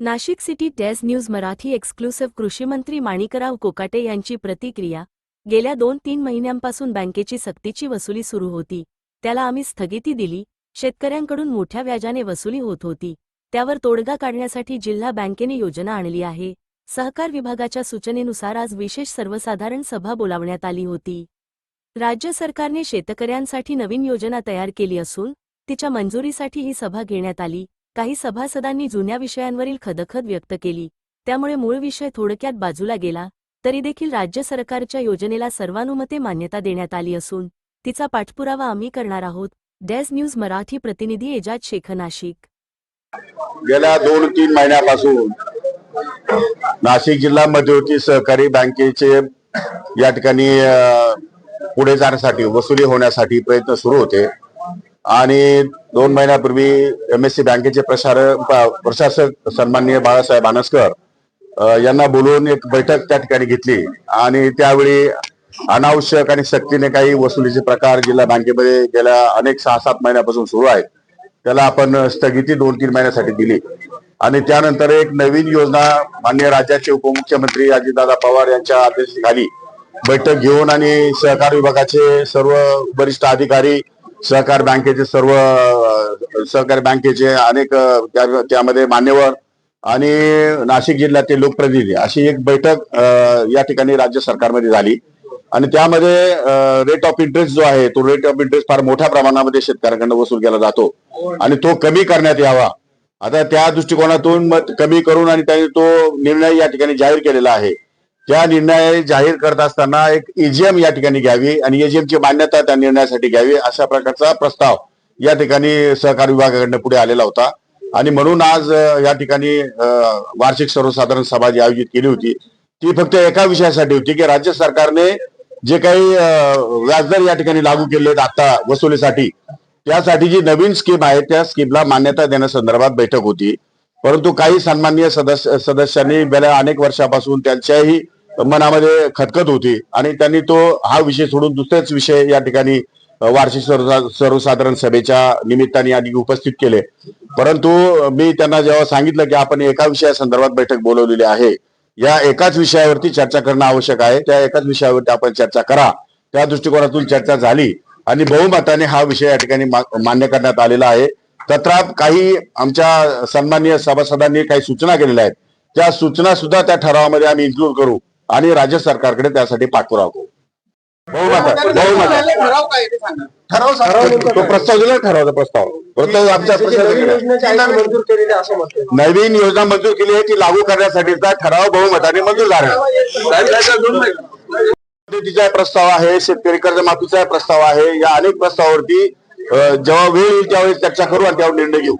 Nashik city days news Marathi exclusive कृषीमंत्री माणिकराव कोकाटे यांची प्रतिक्रिया गेल्या दोन तीन महिन्यांपासून बँकेची सक्तीची वसुली सुरू होती. त्याला आम्ही स्थगिती दिली शेतकऱ्यांकडून मोठ्या व्याजाने वसुली होत होती. त्यावर तोडगा काढण्यासाठी जिल्हा बँकेने योजना आणली आहे. सहकार विभागाच्या सूचनेनुसार आज विशेष सर्वसाधारण सभा बोलावण्यात आली होती. राज्य सरकारने शेतकऱ्यांसाठी नवीन योजना तयार केली असून तिच्या मंजुरीसाठी ही सभा घेण्यात आली. काही सभासदांनी जुन्या विषयांवरील खदखद व्यक्त केली. त्यामुळे मूळ विषय थोडक्यात बाजूला गेला तरी देखील राज्य सरकारच्या योजनेला सर्वानुमते मान्यता देण्यात आली असून तिचा पाठपुरावा आम्ही करणार आहोत. डेज न्यूज मराठी प्रतिनिधी एजाज शेख नाशिक. गेल्या दोन तीन महिन्यापासून नाशिक जिल्हा मध्यवर्ती सहकारी बँकेचे या ठिकाणी पुढे जाण्यासाठी वसुली होण्यासाठी प्रयत्न सुरू होते. आणि दोन महिन्यापूर्वी एम एस सी बँकेचे प्रसार प्रशासक सन्माननीय बाळासाहेब आनसकर यांना बोलवून एक बैठक त्या ठिकाणी घेतली. आणि त्यावेळी अनावश्यक आणि सक्तीने काही वसुलीचे प्रकार जिल्हा बँकेमध्ये गेल्या अनेक सहा सात महिन्यापासून सुरू आहेत. त्याला आपण स्थगिती दोन तीन महिन्यासाठी दिली. आणि त्यानंतर एक नवीन योजना मान्य राज्याचे उपमुख्यमंत्री अजितदादा पवार यांच्या अध्यक्षतेखाली बैठक घेऊन आणि सहकार विभागाचे सर्व वरिष्ठ अधिकारी सहकार बँकेचे सर्व सहकारी बँकेचे अनेक त्यामध्ये मान्यवर आणि नाशिक जिल्ह्यातील लोकप्रतिनिधी अशी एक बैठक या ठिकाणी राज्य सरकारमध्ये झाली. आणि त्यामध्ये रेट ऑफ इंटरेस्ट जो आहे तो रेट ऑफ इंटरेस्ट फार मोठ्या प्रमाणामध्ये शेतकऱ्यांकडनं वसूल केला जातो. आणि तो कमी करण्यात यावा. आता त्या दृष्टिकोनातून कमी करून आणि त्याने तो निर्णय या ठिकाणी जाहीर केलेला आहे. त्या निर्णय जाहीर करत असताना एक एजीएम या ठिकाणी घ्यावी आणि एजीएम ची मान्यता त्या निर्णयासाठी घ्यावी अशा प्रकारचा प्रस्ताव या ठिकाणी सहकार विभागाकडनं पुढे आलेला होता. आणि म्हणून आज या ठिकाणी वार्षिक सर्वसाधारण सभा जी आयोजित केली होती ती फक्त एका विषयासाठी होती की राज्य सरकारने जे काही व्याजदर या ठिकाणी लागू केले आहेत आता वसुलीसाठी त्यासाठी जी नवीन स्कीम आहे त्या स्कीमला मान्यता देण्यासंदर्भात बैठक होती. परंतु काही सन्माननीय सदस्य सदस्यांनी गेल्या अनेक वर्षापासून त्यांच्याही मनामध्ये खतखत होती आणि त्यांनी तो हा विषय सोडून दुसरेच विषय या ठिकाणी वार्षिक सर्वसा- सर्वसाधारण सभेच्या निमित्ताने आधी उपस्थित केले. परंतु मी त्यांना जेव्हा सांगितलं की आपण एका विषयासंदर्भात बैठक बोलवलेली आहे या एकाच विषयावरती चर्चा करणं आवश्यक आहे त्या एकाच विषयावरती आपण चर्चा करा त्या दृष्टिकोनातून चर्चा झाली आणि बहुमताने हा विषय या ठिकाणी मा- मान्य करण्यात आलेला आहे. तत्राप काही आमच्या सन्माननीय सभासदांनी काही सूचना केलेल्या आहेत. त्या सूचना सुद्धा त्या ठरावामध्ये आम्ही इन्क्लूड करू. आणि राज्य सरकारकडे त्यासाठी पाठपुरावा करू. ठराव ते प्रस्ताव दिला ठरावाचा प्रस्ताव. प्रस्ताव आमच्या नवीन योजना मंजूर केली आहे ती लागू करण्यासाठीचा ठराव बहुमताने मंजूर झाला पद्धतीचा प्रस्ताव आहे शेतकरी कर्जमाफीचा प्रस्ताव आहे. या अनेक प्रस्तावावरती जेव्हा वेळ येईल त्यावेळी चर्चा करू आणि त्यावर निर्णय घेऊ.